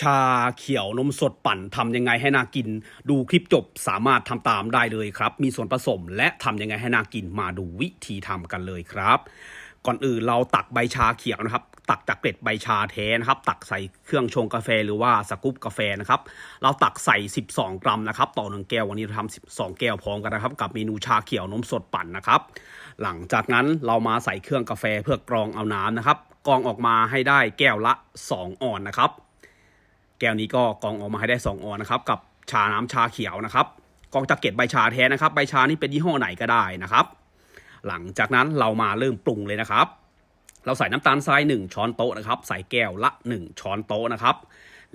ชาเขียวนมสดปั่นทำยังไงให้น่ากิน ดูคลิปจบสามารถทำตามได้เลยครับ มีส่วนผสมและทำยังไงให้น่ากินมาดูวิธีทำกันเลยครับก่อนอื่นเราตักใบชาเขียวนะครับ ตักจากเกล็ดใบชาแท้นะครับ ตักใส่เครื่องชงกาแฟหรือว่าสกู๊ปกาแฟนะครับ เราตักใส่ 12 กรัมนะครับ ต่อหนึ่งแก้ววันนี้เราทำ12 แก้วพร้อมกันนะครับ กับเมนูชาเขียวนมสดปั่นนะครับ หลังจากนั้นเรามาใส่เครื่องกาแฟเพื่อกรองเอาน้ำนะครับกรองออกมาให้ได้แก้วละ 2 ออนนะครับ ก้วนี้ก็กองออกมาให้ได้ 2 ออนนะครับ กับชาน้ำชาเขียวนะครับ กองจากเกล็ดใบชาแท้นะครับ ใบชานี่เป็นยี่ห้อไหนก็ได้นะครับ หลังจากนั้นเรามาเริ่มปรุงเลยนะครับ เราใส่น้ำตาลทราย 1 ช้อนโต๊ะนะครับ ใส่แก้วละ 1 ช้อนโต๊ะนะครับ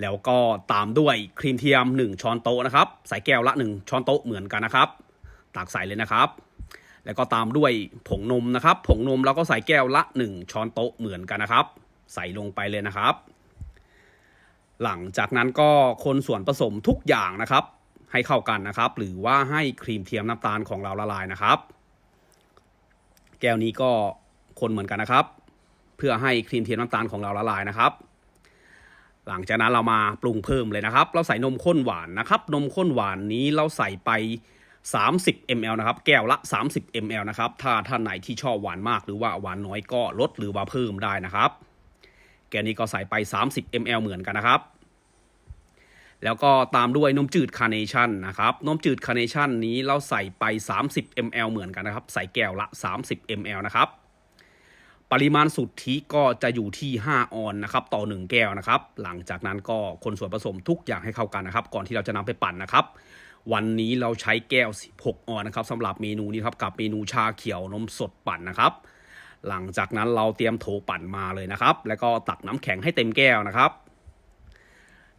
แล้วก็ตามด้วยครีมเทียม 1 ช้อนโต๊ะนะครับ ใส่แก้วละ 1 ช้อนโต๊ะเหมือนกันนะครับ ตักใส่เลยนะครับ แล้วก็ตามด้วยผงนมนะครับ ผงนมเราก็ใส่แก้วละ 1 ช้อนโต๊ะเหมือนกันนะครับ ใส่ลงไปเลยนะครับ หลังจากนั้นก็คนส่วนผสมทุกอย่างนะครับ ให้เข้ากันนะครับ หรือว่าให้ครีมเทียมน้ำตาลของเราละลายนะครับ แก้วนี้ก็คนเหมือนกันนะครับ เพื่อให้ครีมเทียมน้ำตาลของเราละลายนะครับหลังจากนั้นเรามาปรุงเพิ่มเลยนะครับ เราใส่นมข้นหวานนะครับ นมข้นหวานนี้เราใส่ไป 30 ml นะครับ แก้วละ 30 ml นะครับ ถ้าท่านไหนที่ชอบหวานมากหรือว่าหวานน้อยก็ลดหรือว่าเพิ่มได้นะครับ แกนี้ก็ใส่ไป 30 ml เหมือนกันนะครับ แล้วก็ตามด้วยนมจืดคาร์เนชั่นนะครับ นมจืดคาร์เนชั่นนี้เราใส่ไป 30 ml เหมือนกันนะครับ ใส่แก้วละ 30 ml นะครับ ปริมาณสุทธิก็จะอยู่ที่ 5 ออนนะครับ ต่อ 1 แก้วนะครับ หลังจากนั้นก็คนส่วนผสมทุกอย่างให้เข้ากันนะครับ ก่อนที่เราจะนำไปปั่นนะครับวันนี้เราใช้แก้ว 16 ออนนะครับสำหรับเมนูนี้ครับกับเมนูชาเขียวนมสดปั่นนะครับ หลังจากนั้นเราเตรียมโถปั่นมาเลยนะครับ แล้วก็ตักน้ำแข็งให้เต็มแก้วนะครับ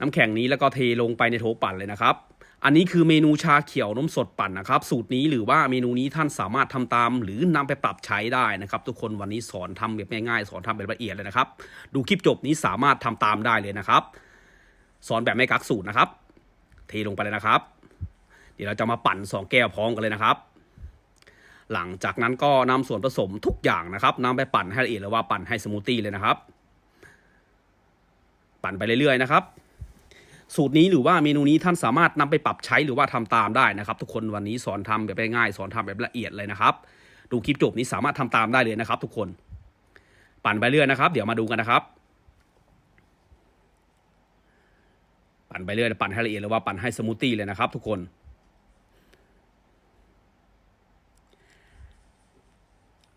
น้ำแข็งนี้แล้วก็เทลงไปในโถปั่นเลยนะครับ อันนี้คือเมนูชาเขียวนมสดปั่นนะครับ สูตรนี้หรือว่าเมนูนี้ท่านสามารถทำตาม หรือนำไปปรับใช้ได้นะครับ ทุกคนวันนี้สอนทำแบบง่ายๆ สอนทำแบบละเอียดเลยนะครับ ดูคลิปจบนี้สามารถทำตามได้เลยนะครับ สอนแบบไม่กักสูตรนะครับ เทลงไปเลยนะครับ เดี๋ยวเราจะมาปั่นสองแก้วพร้อมกันเลยนะครับ หลังจากนั้นก็นำส่วนผสมทุกอย่างนะครับนำไปปั่นให้ละเอียดหรือว่าปั่นให้สมูทตี้เลยนะครับ ปั่นไปเรื่อยๆนะครับ สูตรนี้หรือว่าเมนูนี้ท่านสามารถนำไปปรับใช้หรือว่าทำตามได้นะครับ ทุกคนวันนี้สอนทำแบบง่ายๆสอนทำแบบละเอียดเลยนะครับ ดูคลิปจบนี้สามารถทำตามได้เลยนะครับ ทุกคน ปั่นไปเรื่อยนะครับ เดี๋ยวมาดูกันนะครับปั่นไปเรื่อยปั่นให้ละเอียดหรือว่าปั่นให้สมูทตี้เลยนะครับ ทุกคน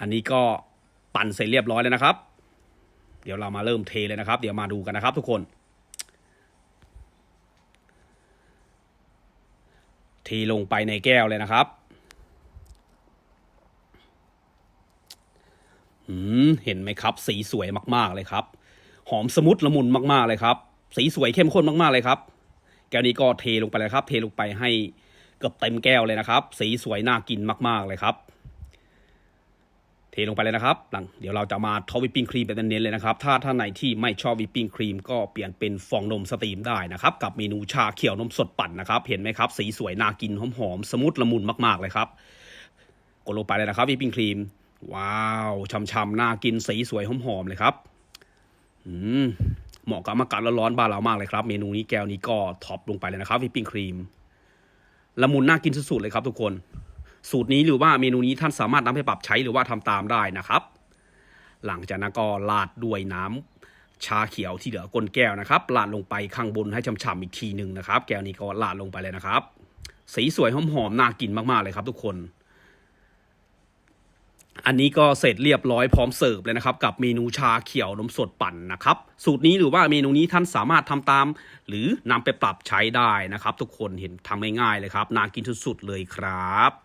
อันนี้ก็ปั่นเสร็จเรียบร้อยแล้วนะครับ เดี๋ยวเรามาเริ่มเทเลยนะครับ เดี๋ยวมาดูกันนะครับทุกคน เทลงไปในแก้วเลยนะครับอืมเห็นไหมครับ สีสวยมากๆเลยครับ หอมสมุทรละมุนมากๆเลยครับ สีสวยเข้มข้นมากๆเลยครับ แก้วนี้ก็เทลงไปเลยครับ เทลงไปให้เกือบเต็มแก้วเลยนะครับ สีสวยน่ากินมากๆเลยครับ เทลงไปเลยนะครับ หลังเดี๋ยวเราจะมาทอปวิปปิ้งครีมแบบเน้นๆเลยนะครับ ถ้าท่านไหนที่ไม่ชอบวิปปิ้งครีมก็เปลี่ยนเป็นฟองนมสตรีมได้นะครับ กับเมนูชาเขียวนมสดปั่นนะครับ เห็นไหมครับ สีสวยน่ากินหอมๆ สมุทรละมุนมากๆเลยครับ กดลงไปเลยนะครับวิปปิ้งครีม ว้าวช่ำๆน่ากินสีสวยหอมๆเลยครับ อืมเหมาะกับอากาศร้อนๆบ้านเรามากเลยครับ เมนูนี้แก้วนี้ก็ท็อปลงไปเลยนะครับวิปปิ้งครีมละมุนน่ากินสุดๆเลยครับทุกคน สูตรนี้หรือว่าเมนูนี้ท่านสามารถนำไปปรับใช้หรือว่าทำตามได้นะครับ หลังจากนั้นก็ราดด้วยน้ำชาเขียวที่เหลือก้นแก้วนะครับราดลงไปข้างบนให้ฉ่ำๆอีกทีหนึ่งนะครับ แก้วนี้ก็ราดลงไปเลยนะครับ สีสวยหอมๆน่ากินมากๆเลยครับ ทุกคน อันนี้ก็เสร็จเรียบร้อยพร้อมเสิร์ฟเลยนะครับ กับเมนูชาเขียวนมสดปั่นนะครับ สูตรนี้หรือว่าเมนูนี้ท่านสามารถทำตาม หรือนำไปปรับใช้ได้นะครับ ทุกคนเห็นทำง่ายๆเลยครับน่ากินสุดๆเลยครับ